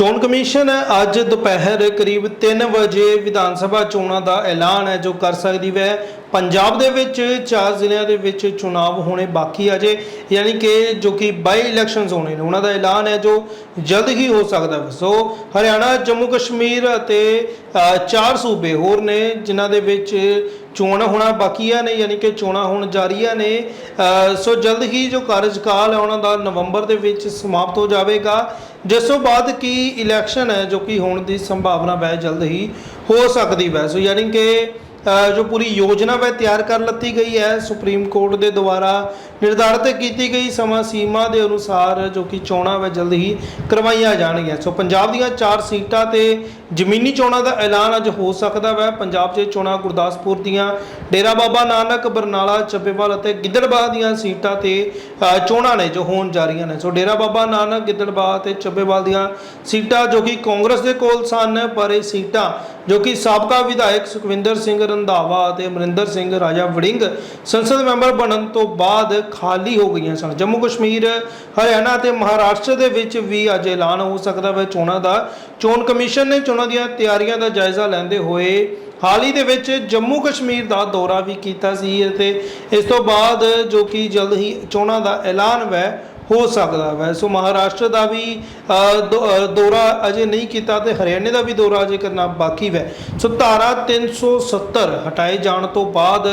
ਚੋਣ ਕਮਿਸ਼ਨ ਅੱਜ ਦੁਪਹਿਰ ਕਰੀਬ 3 ਵਜੇ ਵਿਧਾਨ ਸਭਾ ਚੋਣਾਂ ਦਾ ਐਲਾਨ ਹੈ, ਜੋ ਕਰ ਸਕਦੀ ਹੈ ਪੰਜਾਬ ਦੇ ਵਿੱਚ ਚਾਰ ਜ਼ਿਲ੍ਹਿਆਂ ਦੇ ਵਿੱਚ ਚੋਣਾਂ ਹੋਣੇ ਬਾਕੀ ਆ ਜੇ, ਯਾਨੀ ਕਿ ਜੋ ਕਿ ਬਾਈ ਇਲੈਕਸ਼ਨਸ ਹੋਣੇ ਨੇ, ਉਹਨਾਂ ਦਾ ਐਲਾਨ ਹੈ, ਜੋ ਜਲਦ ਹੀ ਹੋ ਸਕਦਾ ਹੈ ਸੋ ਹਰਿਆਣਾ, ਜੰਮੂ ਕਸ਼ਮੀਰ ਅਤੇ ਚਾਰ ਸੂਬੇ ਹੋਰ ਨੇ, ਜਿਨ੍ਹਾਂ ਦੇ ਵਿੱਚ ਚੋਣ ਹੋਣਾ ਬਾਕੀਆਂ ਨੇ, ਯਾਨੀ ਕਿ ਚੋਣਾਂ ਹੁਣ ਜਾਰੀਆਂ ਨੇ। ਸੋ ਜਲਦ ਹੀ ਜੋ ਕਾਰਜਕਾਲ ਹੈ ਉਹਨਾਂ ਦਾ ਨਵੰਬਰ ਦੇ ਵਿੱਚ ਸਮਾਪਤ ਹੋ ਜਾਵੇਗਾ। ਜਿਸ ਤੋਂ ਬਾਅਦ ਕੀ ਇਲੈਕਸ਼ਨ ਹੈ, ਜੋ ਕਿ ਹੋਣ ਦੀ ਸੰਭਾਵਨਾ ਹੈ ਜਲਦ ਹੀ ਹੋ ਸਕਦੀ ਵੈ। ਸੋ ਯਾਨੀ ਕਿ ਜੋ ਪੂਰੀ ਯੋਜਨਾ ਵੈ ਤਿਆਰ ਕਰ ਲੱਤੀ ਗਈ ਹੈ, ਸੁਪਰੀਮ ਕੋਰਟ ਦੇ ਦੁਆਰਾ ਨਿਰਧਾਰਿਤ ਕੀਤੀ ਗਈ ਸਮਾਂ ਸੀਮਾ ਦੇ ਅਨੁਸਾਰ ਜੋ ਕਿ ਚੋਣਾਂ ਵੈ ਜਲਦ ਹੀ ਕਰਵਾਈਆਂ ਜਾਣਗੀਆਂ। ਸੋ ਪੰਜਾਬ ਦੀਆਂ ਚਾਰ ਸੀਟਾਂ ਤੇ ਜ਼ਮੀਨੀ ਚੋਣਾਂ ਦਾ ਐਲਾਨ ਅੱਜ ਹੋ ਸਕਦਾ ਵੈ। ਪੰਜਾਬ 'ਚ ਚੋਣਾਂ ਗੁਰਦਾਸਪੁਰ ਦੀਆਂ, ਡੇਰਾ ਬਾਬਾ ਨਾਨਕ, ਬਰਨਾਲਾ, ਚੱਬੇਵਾਲ ਅਤੇ ਗਿੱਦੜਬਾਹ ਦੀਆਂ ਸੀਟਾਂ ਤੇ ਚੋਣਾਂ ਨੇ ਜੋ ਹੋਣ ਜਾ ਰਹੀਆਂ ਨੇ। ਸੋ ਡੇਰਾ ਬਾਬਾ ਨਾਨਕ, ਗਿੱਦੜਬਾਹ ਤੇ ਚੱਬੇਵਾਲ ਦੀਆਂ ਸੀਟਾਂ ਜੋ ਕਿ ਕਾਂਗਰਸ ਦੇ ਕੋਲ ਸਨ, ਪਰ ਇਹ ਸੀਟਾਂ ਜੋ ਕਿ ਸਾਬਕਾ ਵਿਧਾਇਕ ਸੁਖਵਿੰਦਰ ਸਿੰਘ ਰੰਧਾਵਾ ਅਤੇ ਅਮਰਿੰਦਰ ਸਿੰਘ, ਰਾਜਾ ਵੜਿੰਗ ਸੰਸਦ ਮੈਂਬਰ ਬਣਨ ਤੋਂ ਬਾਅਦ ਖਾਲੀ ਹੋ ਗਈਆਂ ਸਨ। ਜੰਮੂ ਕਸ਼ਮੀਰ, ਹਰਿਆਣਾ ਅਤੇ ਮਹਾਰਾਸ਼ਟਰ ਦੇ ਵਿੱਚ ਵੀ ਅੱਜ ਐਲਾਨ ਹੋ ਸਕਦਾ ਹੈ ਚੋਣਾਂ ਦਾ, ਚੋਣ ਕਮਿਸ਼ਨ ਨੇ ਚੋਣਾਂ ਦੀਆਂ ਤਿਆਰੀਆਂ ਦਾ ਜਾਇਜ਼ਾ ਲੈਂਦੇ ਹੋਏ ਹਾਲ ਹੀ ਦੇ ਵਿੱਚ ਜੰਮੂ ਕਸ਼ਮੀਰ ਦਾ ਦੌਰਾ ਵੀ ਕੀਤਾ ਸੀ ਅਤੇ ਇਸ ਤੋਂ ਬਾਅਦ ਜੋ ਕਿ ਜਲਦ ਹੀ ਚੋਣਾਂ ਦਾ ਐਲਾਨ ਵੈ ਹੋ ਸਕਦਾ ਵੈ। ਸੋ ਮਹਾਰਾਸ਼ਟਰ ਦਾ ਵੀ ਦੋ- ਦੌਰਾ ਅਜੇ ਨਹੀਂ ਕੀਤਾ ਤੇ ਹਰਿਆਣੇ ਦਾ ਵੀ ਦੌਰਾ ਅਜੇ ਕਰਨਾ ਬਾਕੀ ਵੈ। ਸੋ ਧਾਰਾ 370 ਹਟਾਏ ਜਾਣ ਤੋਂ ਬਾਅਦ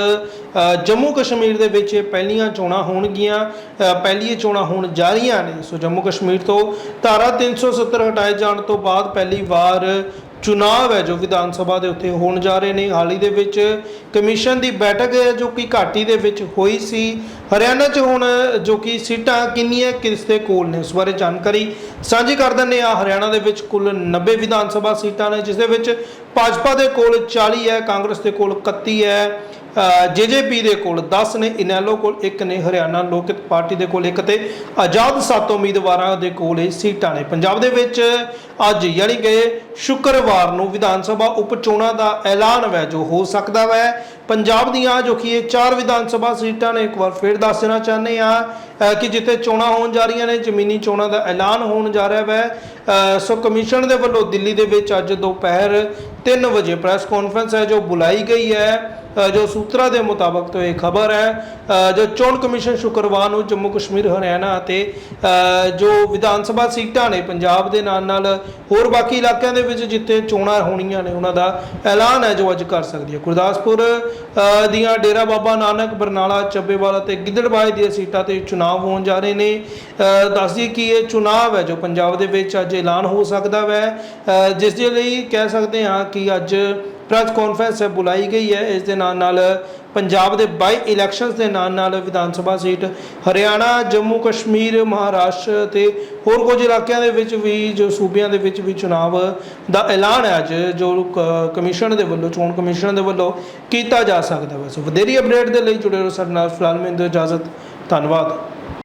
ਜੰਮੂ ਕਸ਼ਮੀਰ ਦੇ ਵਿੱਚ ਇਹ ਪਹਿਲੀਆਂ ਚੋਣਾਂ ਹੋਣਗੀਆਂ ਅ, ਪਹਿਲੀ ਚੋਣਾਂ ਹੋਣ ਜਾ ਰਹੀਆਂ ਨੇ। ਸੋ ਜੰਮੂ ਕਸ਼ਮੀਰ ਤੋਂ ਧਾਰਾ 370 ਹਟਾਏ ਜਾਣ ਤੋਂ ਬਾਅਦ ਪਹਿਲੀ ਵਾਰ ਚੁਣਾਵ ਹੈ ਜੋ ਵਿਧਾਨ ਸਭਾ ਦੇ ਉੱਤੇ ਹੋਣ ਜਾ ਰਹੇ ਨੇ। ਹਾਲ ਹੀ ਦੇ ਵਿੱਚ ਕਮਿਸ਼ਨ ਦੀ ਬੈਠਕ ਹੈ ਜੋ ਕਿ ਘਾਟੀ ਦੇ ਵਿੱਚ ਹੋਈ ਸੀ, ਹਰਿਆਣਾ 'ਚ ਹੁਣ ਜੋ ਕਿ ਸੀਟਾਂ ਕਿੰਨੀਆਂ, ਕਿਸ ਦੇ ਕੋਲ ਨੇ ਉਸ ਬਾਰੇ ਜਾਣਕਾਰੀ ਸਾਂਝੀ ਕਰ ਦਿੰਦੇ ਆ ਹਰਿਆਣਾ ਦੇ ਵਿੱਚ ਕੁੱਲ 90 ਵਿਧਾਨ ਸਭਾ ਸੀਟਾਂ ਨੇ, ਜਿਸ ਦੇ ਵਿੱਚ ਭਾਜਪਾ ਦੇ ਕੋਲ 40 ਹੈ, ਕਾਂਗਰਸ ਦੇ ਕੋਲ 31 ਹੈ ਜੇਜੇਪੀ ਦੇ ਕੋਲ 10 ਨੇ, ਇਨੈਲੋ ਕੋਲ 1 ਨੇ, ਹਰਿਆਣਾ ਲੋਕਿਤ ਪਾਰਟੀ ਦੇ ਕੋਲ 1 ਤੇ ਆਜ਼ਾਦ ਸੱਤ ਉਮੀਦਵਾਰਾਂ ਦੇ ਕੋਲ ਇਹ ਸੀਟਾਂ ਨੇ। ਪੰਜਾਬ ਦੇ ਵਿੱਚ ਅੱਜ ਯਾਨੀ ਕਿ ਸ਼ੁੱਕਰਵਾਰ ਨੂੰ ਵਿਧਾਨ ਸਭਾ ਉਪ ਚੋਣਾਂ ਦਾ ਐਲਾਨ ਵੈ, ਜੋ ਹੋ ਸਕਦਾ ਵੈ। ਪੰਜਾਬ ਦੀਆਂ, ਜੋ ਕਿ ਇਹ ਚਾਰ ਵਿਧਾਨ ਸਭਾ ਸੀਟਾਂ ਨੇ, ਇੱਕ ਵਾਰ ਫਿਰ ਦੱਸ ਦੇਣਾ ਚਾਹੁੰਦੇ ਆ ਕਿ ਜਿੱਥੇ ਚੋਣਾਂ ਹੋਣ ਜਾ ਰਹੀਆਂ ਨੇ, ਜ਼ਮੀਨੀ ਚੋਣਾਂ ਦਾ ਐਲਾਨ ਹੋਣ ਜਾ ਰਿਹਾ ਵੈ। ਸੋ ਕਮਿਸ਼ਨ ਦੇ ਵੱਲੋਂ ਦਿੱਲੀ ਦੇ ਵਿੱਚ ਅੱਜ ਦੁਪਹਿਰ 3 ਵਜੇ ਪ੍ਰੈਸ ਕਾਨਫਰੰਸ ਹੈ, ਜੋ ਬੁਲਾਈ ਗਈ ਹੈ। ਜੋ ਸੂਤਰਾਂ ਦੇ ਮੁਤਾਬਕ ਤੋਂ ਇਹ ਖਬਰ ਹੈ ਜੋ ਚੋਣ ਕਮਿਸ਼ਨ ਸ਼ੁੱਕਰਵਾਰ ਨੂੰ ਜੰਮੂ ਕਸ਼ਮੀਰ, ਹਰਿਆਣਾ ਅਤੇ ਜੋ ਵਿਧਾਨ ਸਭਾ ਸੀਟਾਂ ਨੇ, ਪੰਜਾਬ ਦੇ ਨਾਲ ਨਾਲ ਹੋਰ ਬਾਕੀ ਇਲਾਕਿਆਂ ਦੇ ਵਿੱਚ ਜਿੱਥੇ ਚੋਣਾਂ ਹੋਣੀਆਂ ਨੇ ਉਹਨਾਂ ਦਾ ਐਲਾਨ ਹੈ ਜੋ ਅੱਜ ਕਰ ਸਕਦੀ ਹੈ। ਗੁਰਦਾਸਪੁਰ ਦੀਆਂ ਡੇਰਾ ਬਾਬਾ ਨਾਨਕ ਬਰਨਾਲਾ ਚੱਬੇਵਾਲਾ ਅਤੇ ਗਿੱਦੜਬਾਹੇ ਦੀਆਂ ਸੀਟਾਂ ਤੇ ਚੁਣਾਵ ਹੋਣ ਜਾ ਰਹੇ ਨੇ। ਅ, ਦੱਸਦੀ ਕਿ ਇਹ ਚੁਣਾਵ ਹੈ ਜੋ ਪੰਜਾਬ ਦੇ ਵਿੱਚ ਅੱਜ ਐਲਾਨ ਹੋ ਸਕਦਾ ਹੈ ਅ, ਜਿਸ ਦੇ ਲਈ ਕਹਿ ਸਕਦੇ ਹਾਂ ਕਿ ਅੱਜ ਪ੍ਰੈਸ ਕਾਨਫਰੰਸ ਬੁਲਾਈ ਗਈ ਹੈ। ਇਸ ਦੇ ਨਾਲ ਨਾਲ ਪੰਜਾਬ ਦੇ ਬਾਈ ਇਲੈਕਸ਼ਨਸ ਦੇ ਨਾਲ ਨਾਲ ਵਿਧਾਨ ਸਭਾ ਸੀਟ, ਹਰਿਆਣਾ, ਜੰਮੂ ਕਸ਼ਮੀਰ, ਮਹਾਰਾਸ਼ਟਰ ਤੇ ਹੋਰ ਕੁਝ ਇਲਾਕਿਆਂ ਦੇ ਵਿੱਚ ਵੀ, ਜੋ ਸੂਬਿਆਂ ਦੇ ਵਿੱਚ ਵੀ ਚੁਣਾਵ ਦਾ ਐਲਾਨ ਹੈ ਅੱਜ, ਜੋ ਕ- ਕਮਿਸ਼ਨ ਦੇ ਵੱਲੋਂ, ਚੋਣ ਕਮਿਸ਼ਨ ਦੇ ਵੱਲੋਂ ਕੀਤਾ ਜਾ ਸਕਦਾ ਹੈ। ਸੋ ਵਧੇਰੀ ਅਪਡੇਟ ਦੇ ਲਈ ਜੁੜੇ ਰਹੋ ਸਾਡੇ ਨਾਲ ਫਿਲਹਾਲ ਮੈਨੂੰ ਇਜਾਜ਼ਤ, ਧੰਨਵਾਦ।